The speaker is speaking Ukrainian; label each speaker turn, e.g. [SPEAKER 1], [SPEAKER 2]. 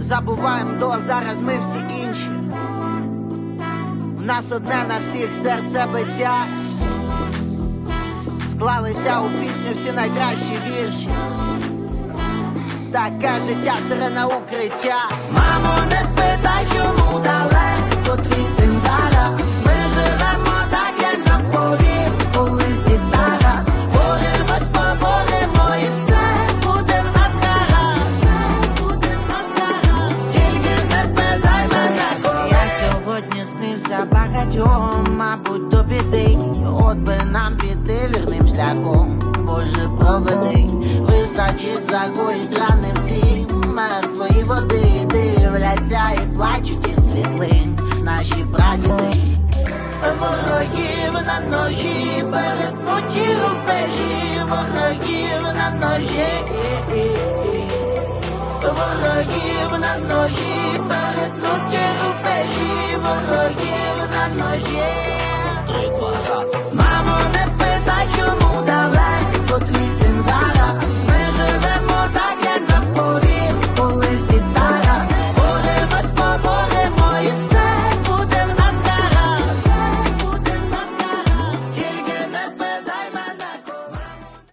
[SPEAKER 1] забуваємо до зараз ми всі інші. У нас одне на всіх серце биття, Склалися у пісню всі найкращі вірші. Таке життя сирена укриття. Мамо, не снився багатьом, мабуть, до біди. От би нам піти вірним шляхом. Боже, проведи, вистачить загоїть рани всі мертвої води дивляться і плачуть із світлин наші прадіди. Ворогів на ножі, перетнуті рубежі, ворогів на ножі, ворогів на ножі, одно. Три, два, раз.